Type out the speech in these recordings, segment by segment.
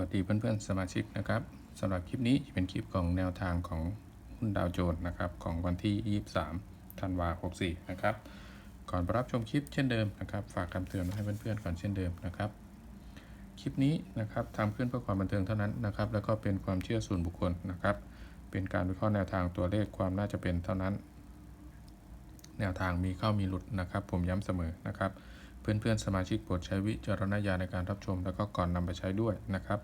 วัสดีเพื่อนๆสมาชิกนะครับสำหรับคลิปนี้เป็นคลิปของแนวทางของหุ้นดาวโจนส์นะครับของวันที่ 23ธันวาคม64 นะครับ ก่อนไปรับชมคลิปเช่นเดิมนะครับ ฝากคำเตือนให้เพื่อนๆก่อนเช่นเดิมนะครับ คลิปนี้นะครับทำขึ้นเพื่อความบันเทิงเท่านั้นนะครับ แล้วก็เป็นความเชื่อส่วนบุคคลนะครับ เป็นการวิเคราะห์แนวทางตัวเลขความน่าจะเป็นเท่านั้น แนวทางมีเข้ามีหลุดนะครับ ผมย้ำเสมอนะครับ เพื่อนๆสมาชิกโปรดใช้วิจารณญาณในการรับชม แล้วก็ก่อนนำไปใช้ด้วยนะครับ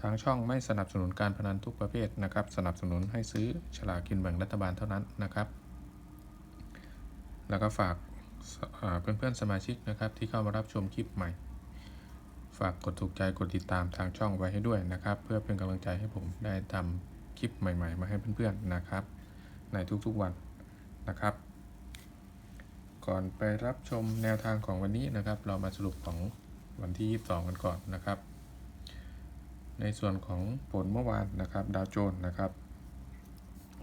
ทางช่องไม่สนับสนุนการพนันทุกประเภทนะครับ สนับสนุนให้ซื้อฉลากกินแบ่งรัฐบาลเท่านั้นนะครับ แล้วก็ฝากเพื่อนๆสมาชิกนะครับ ที่เข้ามารับชมคลิปใหม่ ฝากกดถูกใจกดติดตามทางช่องไว้ให้ด้วยนะครับ เพื่อเป็นกำลังใจให้ผมได้ทำคลิปใหม่ ๆ มาให้เพื่อนๆนะครับ ในทุกๆวันนะครับ ก่อนไปรับชมแนวทางของวันนี้นะครับ เรามาสรุปของวันที่ 22 กันก่อนนะครับ ในส่วนของผลเมื่อวานนะครับดาวโจนส์นะครับ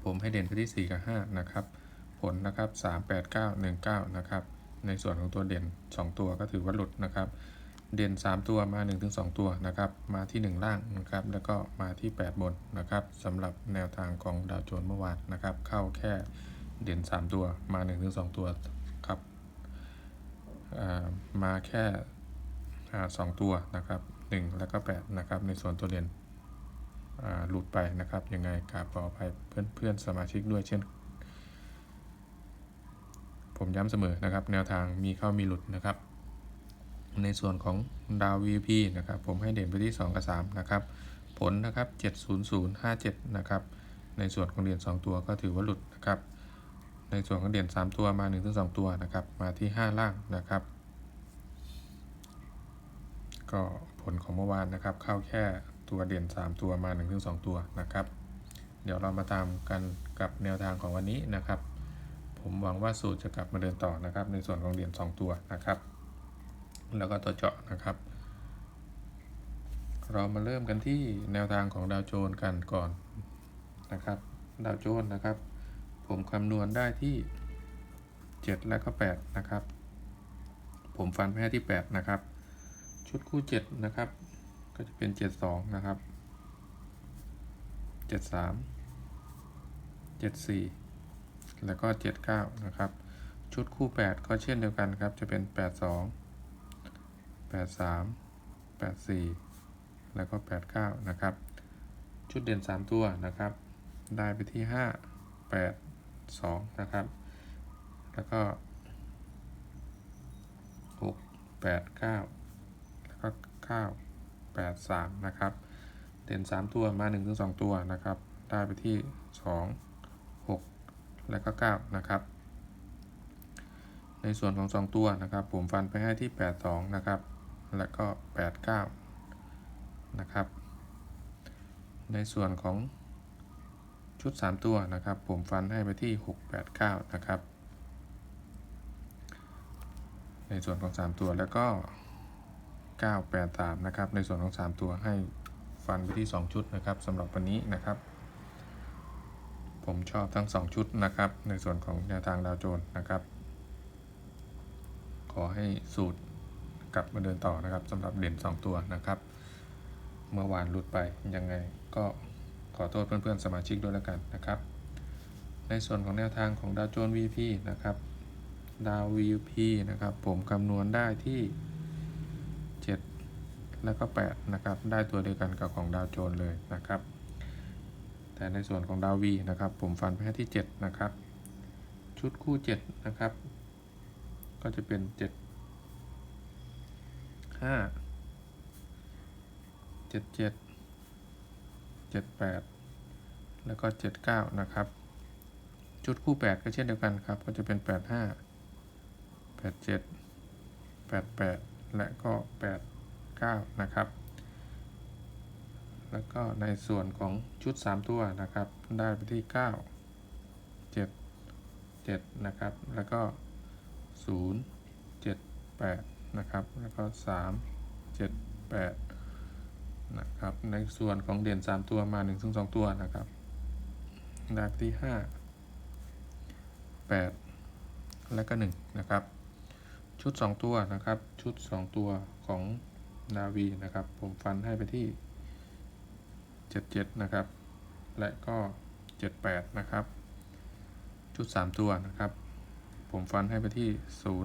ผมให้เด่นไปที่ 4 กับ 5 นะครับ ผลนะครับ 3 8 9 1 9 นะครับ ในส่วนของตัวเด่น 2 ตัวก็ถือว่าหลุดนะครับ เด่น 3 ตัวมา 1-2 ตัวนะครับ มาที่ 1 ล่างนะครับ แล้วก็มาที่ 8 บนนะครับสำหรับแนวทางของดาวโจนส์เมื่อวานนะครับ เข้าแค่เด่น 3 ตัวมา 1-2 ตัวครับอ่า มาแค่สองตัวนะครับ1 แล้วก็ 8 นะครับ ในส่วนตัวเด่นหลุดไปนะครับ ยังไงกราบขออภัยเพื่อนเพื่อนสมาชิกด้วยเช่น ผมย้ำเสมอนะครับ แนวทางมีเข้ามีหลุดนะครับ ในส่วนของดาว VP นะครับ ผมให้เด่นไปที่ 2 กับ 3 นะครับ ผลนะครับ 70057 นะครับ ในส่วนของเด่น2ตัวก็ถือว่าหลุดนะครับ ในส่วนของเด่น3 ตัวมา1-2ตัวนะครับ มาที่ 5 ล่างนะครับ ก็ผลของเมื่อวานนะครับ เข้าแค่ตัวเด่น 3 ตัวมา1-2ตัวนะครับ เดี๋ยวเรามาตามกันกับแนวทางของวันนี้นะครับ ผมหวังว่าสูตรจะกลับมาเดินต่อนะครับ ในส่วนของเด่น2 ตัวนะครับ แล้วก็ตัวเจาะนะครับ เรามาเริ่มกันที่แนวทางของดาวโจนส์กันก่อนนะครับ ดาวโจนส์นะครับ ผมคำนวณได้ที่ 7 และก็ 8 นะครับ ผมฟันไปให้ที่ 8 นะครับ ชุดคู่ 7 นะครับ ก็จะเป็น 72 นะครับ 73 74 แล้วก็ 79 นะครับ ชุดคู่ 8 ก็เช่นเดียวกันครับ จะเป็น 82 83 84 แล้วก็ 89 นะครับ ชุดเด่น 3 ตัวนะครับ ได้ไปที่ 5 8 2 นะครับ แล้วก็ 6 8 9 แล้วก็ 9 8 3 นะครับ เด่น 3 ตัวมา 1-2 ตัวนะครับ ได้ไปที่ 2 6 แล้วก็ 9 นะครับ ในส่วนของ 2 ตัวนะครับ ผมฟันไปให้ที่ 8 2 นะครับ แล้วก็ 8 9 นะครับ ในส่วนของ ชุด 3 ตัวนะครับ ผมฟันให้ไปที่ 6 8 9 นะครับ ในส่วนของ 3 ตัวแล้วก็ 9 8 3 นะครับ ในส่วนของ 3 ตัวให้ฟันไปที่ 2 ชุดนะครับสำหรับวันนี้นะครับ ผมชอบทั้ง 2 ชุดนะครับ ในส่วนของแนวทางดาวโจนส์นะครับ ขอให้สูตรกลับมาเดินต่อนะครับสำหรับเด่น 2 ตัวนะครับ เมื่อวานหลุดไปยังไงก็ อโทษเพื่อนๆสมาชิกด้วยแล้วกันนะครับ ในส่วนของแนวทางของดาวโจนส์ VP นะครับดาว VP นะครับผมคำนวณได้ที่ 7 แล้วก็ 8 นะครับ ได้ตัวเดียวกันกับของดาวโจนส์เลยนะครับ แต่ในส่วนของดาว V นะครับ ผมฟันไปที่ 7 นะครับ ชุดคู่ 7 นะครับ ก็จะเป็น 7 5 7 7 7 8 แล้วก็ 7 9 นะครับชุดคู่ 8 ก็เช่นเดียวกันครับ ก็จะเป็น 8 5 8 7 8 8 และก็ 8 9 นะครับ แล้วก็ในส่วนของชุด 3 ตัวนะครับ ได้ไปที่ 9 7 7 นะครับ แล้วก็ 0 7 8 นะครับ แล้วก็ 3 7 8นะครับในส่วนของเด่น 3 ตัวมา1ถึง2ตัวนะครับ ได้ไปที่5 8และก็1นะครับ ชุด2ตัวนะครับ ชุด2ตัวของนาวีนะครับ ผมฟันให้ไปที่77นะครับ และก็78นะครับ ชุด3ตัวนะครับ ผมฟันให้ไปที่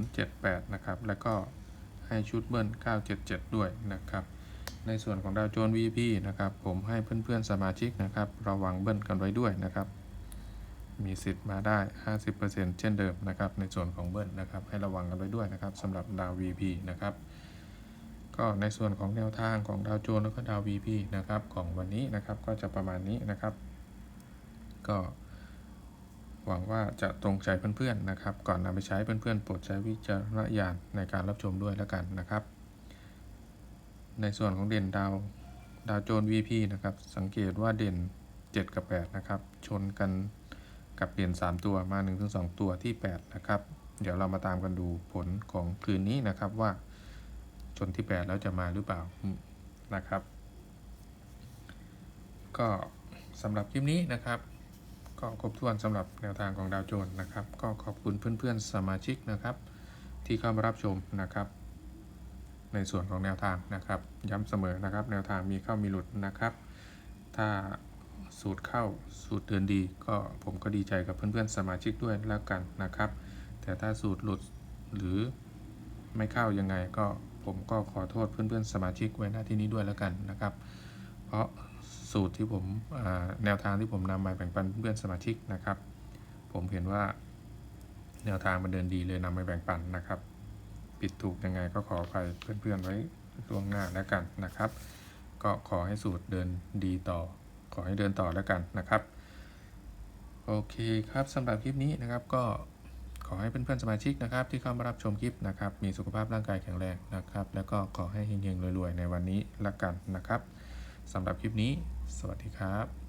078นะครับ แล้วก็ให้ชุดเบิ้ล977ด้วยนะครับ ในส่วนของดาวโจน VP นะครับ ผมให้เพื่อนๆสมาชิกนะครับ ระวังเบิ้ลกันไว้ด้วยนะครับ มีสิทธิ์มาได้ 50%เช่นเดิมนะครับ ในส่วนของเบิ้ลนะครับ ให้ระวังกันไว้ด้วยนะครับสำหรับดาว VP นะครับ ก็ในส่วนของแนวทางของดาวโจนส์แล้วก็ดาว VP นะครับ ของวันนี้นะครับก็จะประมาณนี้นะครับ ก็หวังว่าจะตรงใจเพื่อนๆนะครับ ก่อนนำไปใช้เพื่อนๆโปรดใช้วิจารณญาณในการรับชมด้วยแล้วกันนะครับ ในส่วนของเด่นดาวดาวโจน VP นะครับ สังเกตว่าเด่น 7 กับ 8 นะครับ ชนกันกับเด่น 3 ตัวมา 1-2 ตัวที่ 8 นะครับ เดี๋ยวเรามาตามกันดูผลของคืนนี้นะครับว่าชนที่ 8 แล้วจะมาหรือเปล่านะครับ ก็สำหรับคลิปนี้นะครับ ก็ครบถ้วนสำหรับแนวทางของดาวโจนนะครับ ก็ขอบคุณเพื่อนๆสมาชิกนะครับ ที่เข้ามารับชมนะครับ ในส่วนของแนวทางนะครับ ย้ำเสมอนะครับ แนวทางมีเข้ามีหลุดนะครับ ถ้าสูตรเข้าสูตรเดินดี ก็ผมก็ดีใจกับเพื่อนๆสมาชิกด้วยแล้วกันนะครับ แต่ถ้าสูตรหลุดหรือไม่เข้ายังไงก็ผมก็ขอโทษเพื่อนๆสมาชิกไว้หน้าที่นี้ด้วยแล้วกันนะครับ เพราะสูตรที่ผมแนวทางที่ผมนำมาแบ่งปันเพื่อนสมาชิกนะครับ ผมเห็นว่าแนวทางมันเดินดีเลยนำมาแบ่งปันนะครับ ผิดถูกยังไงก็ขออภัยเพื่อนๆไว้ล่วงหน้าแล้วกันนะครับ ก็ขอให้สูตรเดินดีต่อ ขอให้เดินต่อแล้วกันนะครับ โอเคครับสำหรับคลิปนี้นะครับก็ขอให้เพื่อนๆสมาชิกนะครับที่เข้ามารับชมคลิปนะครับ มีสุขภาพร่างกายแข็งแรงนะครับ แล้วก็ขอให้เฮงๆรวยๆในวันนี้ละกันนะครับสำหรับคลิปนี้ สวัสดีครับ